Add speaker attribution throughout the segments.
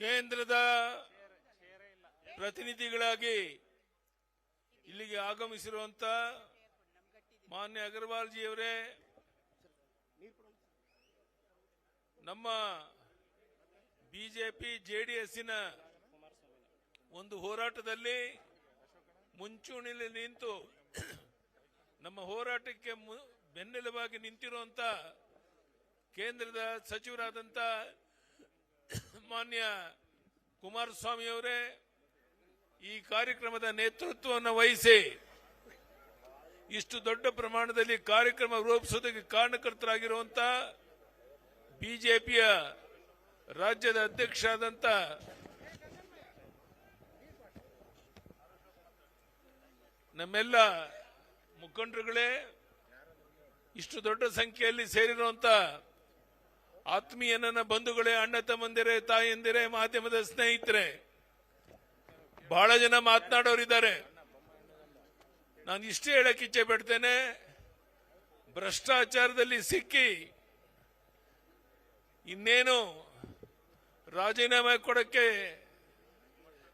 Speaker 1: ಕೇಂದ್ರದ ಪ್ರತಿನಿಧಿಗಳಾಗಿ ಇಲ್ಲಿಗೆ ಆಗಮಿಸಿರುವಂತ ಮಾನ್ಯ ಅಗರ್ವಾಲ್ ಜಿಯವರೇ ನಮ್ಮ ಬಿಜೆಪಿ ಜೆಡಿಎಸ್ಸಿನ ಒಂದು ಹೋರಾಟದಲ್ಲಿ ಮುಂಚೂಣಿಯಲ್ಲಿ ನಿಂತು ನಮ್ಮ ಹೋರಾಟಕ್ಕೆ ಬೆನ್ನೆಲುಬಾಗಿ ನಿಂತಿರುವಂತ ಕೇಂದ್ರದ ಸಚಿವರಾದಂತ ಮಾನ್ಯ ಕುಮಾರಸ್ವಾಮಿ ಅವರೇ ಈ ಕಾರ್ಯಕ್ರಮದ ನೇತೃತ್ವವನ್ನು ವಹಿಸಿ ಇಷ್ಟು ದೊಡ್ಡ ಪ್ರಮಾಣದಲ್ಲಿ ಕಾರ್ಯಕ್ರಮ ರೂಪಿಸೋದಕ್ಕೆ ಕಾರಣಕರ್ತರಾಗಿರುವಂತ ಬಿಜೆಪಿಯ ರಾಜ್ಯದ ಅಧ್ಯಕ್ಷ ಆದಂತ ನಮ್ಮೆಲ್ಲ ಮುಖಂಡರುಗಳೇ, ಇಷ್ಟು ದೊಡ್ಡ ಸಂಖ್ಯೆಯಲ್ಲಿ ಸೇರಿರುವಂತ ಆತ್ಮೀಯ ನನ್ನ ಬಂಧುಗಳೇ, ಅಣ್ಣ ತಮ್ಮಂದಿರೇ ತಾಯಂದಿರೇ ಮಾಧ್ಯಮದ ಸ್ನೇಹಿತರೆ, ಬಹಳ ಜನ ಮಾತನಾಡೋರಿದ್ದಾರೆ. ನಾನು ಇಷ್ಟೇ ಹೇಳಕ್ಕೆ ಇಚ್ಛೆ ಪಡ್ತೇನೆ, ಭ್ರಷ್ಟಾಚಾರದಲ್ಲಿ ಸಿಕ್ಕಿ ಇನ್ನೇನು ರಾಜೀನಾಮೆ ಕೊಡಕ್ಕೆ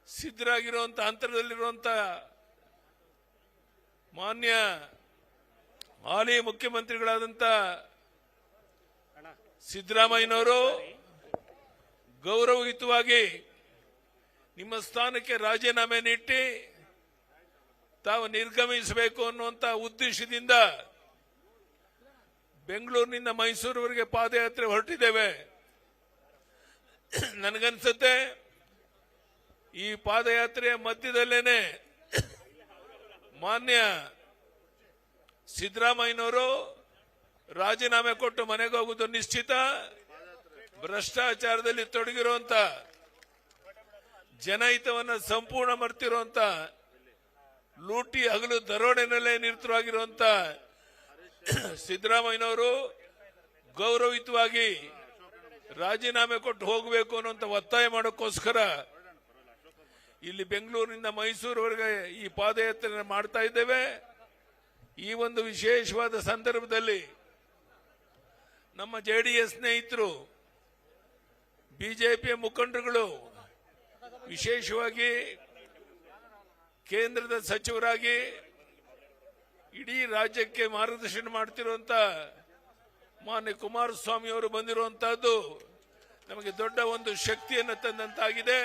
Speaker 1: ಸಿದ್ಧರಾಗಿರುವಂತ, ಹಂತದಲ್ಲಿರುವಂತ ಮಾನ್ಯ ಹಾಲಿ ಮುಖ್ಯಮಂತ್ರಿಗಳಾದಂತ ಸಿದ್ದರಾಮಯ್ಯನವರು ಗೌರವಯುತವಾಗಿ ನಿಮ್ಮ ಸ್ಥಾನಕ್ಕೆ ರಾಜೀನಾಮೆ ನೀಡಿ ತಾವು ನಿರ್ಗಮಿಸಬೇಕು ಅನ್ನುವಂತ ಉದ್ದೇಶದಿಂದ ಬೆಂಗಳೂರಿನಿಂದ ಮೈಸೂರುವರೆಗೆ ಪಾದಯಾತ್ರೆ ಹೊರಟಿದ್ದೇವೆ. ನನಗನ್ಸುತ್ತೆ ಈ ಪಾದಯಾತ್ರೆಯ ಮಧ್ಯದಲ್ಲೇನೆ ಮಾನ್ಯ ಸಿದ್ದರಾಮಯ್ಯನವರು ರಾಜೀನಾಮೆ ಕೊಟ್ಟು ಮನೆಗೆ ಹೋಗುವುದು ನಿಶ್ಚಿತ? ಭ್ರಷ್ಟಾಚಾರದಲ್ಲಿ ತೊಡಗಿರುವಂತ, ಜನಹಿತವನ್ನ ಸಂಪೂರ್ಣ ಮರ್ತಿರುವಂತ, ಲೂಟಿ, ಹಗಲು, ದರೋಡೆನಲ್ಲೇ ನಿರತರಾಗಿರುವಂತ ಸಿದ್ದರಾಮಯ್ಯನವರು ಗೌರವಯುತವಾಗಿ ರಾಜೀನಾಮೆ ಕೊಟ್ಟು ಹೋಗಬೇಕು ಅನ್ನುವಂತ ಒತ್ತಾಯ ಮಾಡೋಕ್ಕೋಸ್ಕರ ಇಲ್ಲಿ ಬೆಂಗಳೂರಿನಿಂದ ಮೈಸೂರುವರೆಗೆ ಈ ಪಾದಯಾತ್ರೆ ಮಾಡ್ತಾ ಇದ್ದೇವೆ. ಈ ಒಂದು ವಿಶೇಷವಾದ ಸಂದರ್ಭದಲ್ಲಿ ನಮ್ಮ ಜೆ ಡಿ ಎಸ್ ಸ್ನೇಹಿತರು ಬಿಜೆಪಿ ಮುಖಂಡರುಗಳು, ವಿಶೇಷವಾಗಿ ಕೇಂದ್ರದ ಸಚಿವರಾಗಿ ಇಡೀ ರಾಜ್ಯಕ್ಕೆ ಮಾರ್ಗದರ್ಶನ ಮಾಡ್ತಿರುವಂತ ಮಾನ್ಯ ಕುಮಾರಸ್ವಾಮಿ ಅವರು ಬಂದಿರುವಂತಹದ್ದು ನಮಗೆ ದೊಡ್ಡ ಒಂದು ಶಕ್ತಿಯನ್ನು ತಂದಂತಾಗಿದೆ.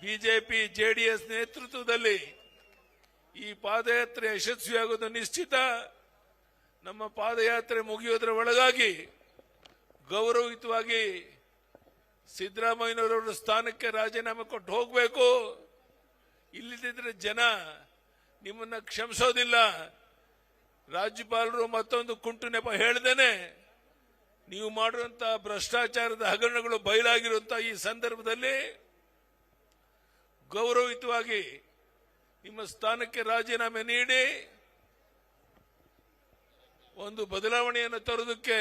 Speaker 1: ಬಿಜೆಪಿ, ಜೆಡಿಎಸ್ ನೇತೃತ್ವದಲ್ಲಿ ಈ ಪಾದಯಾತ್ರೆ ಯಶಸ್ವಿಯಾಗುವುದು ನಿಶ್ಚಿತ. ನಮ್ಮ ಪಾದಯಾತ್ರೆ ಮುಗಿಯೋದರ ಒಳಗಾಗಿ ಗೌರವಯುತವಾಗಿ ಸಿದ್ದರಾಮಯ್ಯನವರವರ ಸ್ಥಾನಕ್ಕೆ ರಾಜೀನಾಮೆ ಕೊಟ್ಟು ಹೋಗಬೇಕು. ಇಲ್ಲದಿದ್ರೆ ಜನ ನಿಮ್ಮನ್ನ ಕ್ಷಮಿಸೋದಿಲ್ಲ. ರಾಜ್ಯಪಾಲರು ಮತ್ತೊಂದು ಕುಂಟು ನೆಪ ಹೇಳ್ದೇನೆ, ನೀವು ಮಾಡಿರುವಂತಹ ಭ್ರಷ್ಟಾಚಾರದ ಹಗರಣಗಳು ಬಯಲಾಗಿರುವಂತಹ ಈ ಸಂದರ್ಭದಲ್ಲಿ ಗೌರವಯುತವಾಗಿ ನಿಮ್ಮ ಸ್ಥಾನಕ್ಕೆ ರಾಜೀನಾಮೆ ನೀಡಿ ಒಂದು ಬದಲಾವಣೆಯನ್ನು ತರೋದಕ್ಕೆ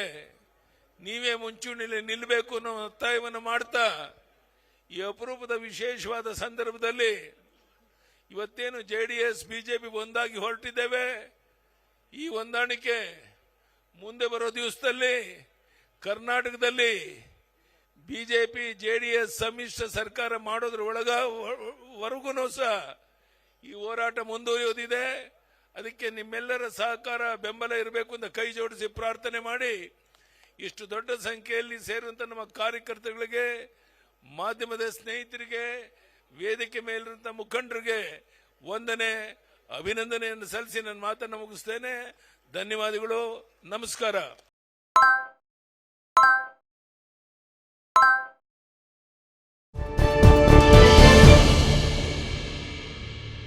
Speaker 1: ನೀವೇ ಮುಂಚೂಣಿಯಲ್ಲಿ ನಿಲ್ಲಬೇಕು ಅನ್ನೋ ಒತ್ತಾಯವನ್ನು ಮಾಡ್ತಾ, ಈ ಅಪರೂಪದ ವಿಶೇಷವಾದ ಸಂದರ್ಭದಲ್ಲಿ ಇವತ್ತೇನು ಜೆ ಡಿ ಎಸ್ ಬಿಜೆಪಿ ಒಂದಾಗಿ ಹೊರಟಿದ್ದೇವೆ. ಈ ಹೊಂದಾಣಿಕೆ ಮುಂದೆ ಬರೋ ದಿವಸದಲ್ಲಿ ಕರ್ನಾಟಕದಲ್ಲಿ ಬಿಜೆಪಿ ಎಸ್ ಸಮ್ಮಿಶ್ರ ಸರ್ಕಾರ ಮಾಡೋದ್ರ ಒಳಗ ವರೆಗೂ ಸಹ ಈ ಹೋರಾಟ ಮುಂದುವರಿಯೋದಿದೆ. ಅದಕ್ಕೆ ನಿಮ್ಮೆಲ್ಲರ ಸಹಕಾರ, ಬೆಂಬಲ ಇರಬೇಕು ಅಂತ ಕೈ ಜೋಡಿಸಿ ಪ್ರಾರ್ಥನೆ ಮಾಡಿ, ಇಷ್ಟು ದೊಡ್ಡ ಸಂಖ್ಯೆಯಲ್ಲಿ ಸೇರುವಂತ ನಮ್ಮ ಕಾರ್ಯಕರ್ತಗಳಿಗೆ ಮಾಧ್ಯಮದ ಸ್ನೇಹಿತರಿಗೆ, ವೇದಿಕೆ ಮೇಲಿರುವಂಥ ಮುಖಂಡರಿಗೆ ವಂದನೆ, ಅಭಿನಂದನೆಯನ್ನು ಸಲ್ಲಿಸಿ ನನ್ನ ಮಾತನ್ನು ಮುಗಿಸ್ತೇನೆ. ಧನ್ಯವಾದಗಳು. ನಮಸ್ಕಾರ.